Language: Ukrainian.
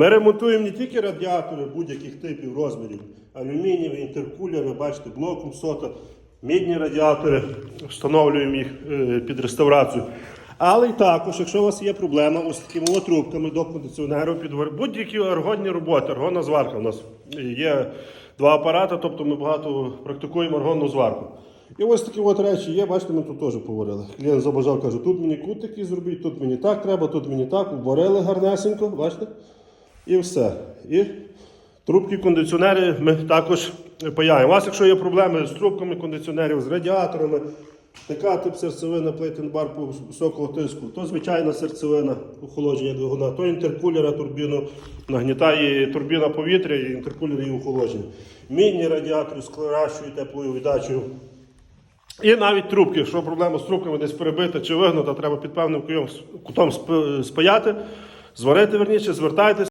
Ми ремонтуємо не тільки радіатори будь-яких типів розмірів, алюмінієві, інтеркулери, бачите, блоком сота, мідні радіатори, встановлюємо їх е, під реставрацію. Але й також, якщо у вас є проблема ось такими от трубками до кондиціонеру, будь-які аргонні роботи, аргонна зварка у нас є два апарати, тобто ми багато практикуємо аргонну зварку. І ось такі от речі є, бачите, ми тут теж поварили. Клієнт забажав, каже, тут мені кут такий зробіть, тут мені так треба, тут мені так. Варили гарнесенько, бачите? І все. І трубки кондиціонери ми також паяємо. У вас, якщо є проблеми з трубками кондиціонерів, з радіаторами, така тип серцевина плейтенбар високого тиску, то звичайна серцевина охолодження двигуна, то інтеркулера турбіну нагнітає турбіна повітря і інтеркулер її охолодження. Мінні радіатори з кращою теплою віддачею. І навіть трубки, якщо проблема з трубками десь перебита чи вигнута, треба під певним кутом- спаяти, зварити верніше, звертайтесь.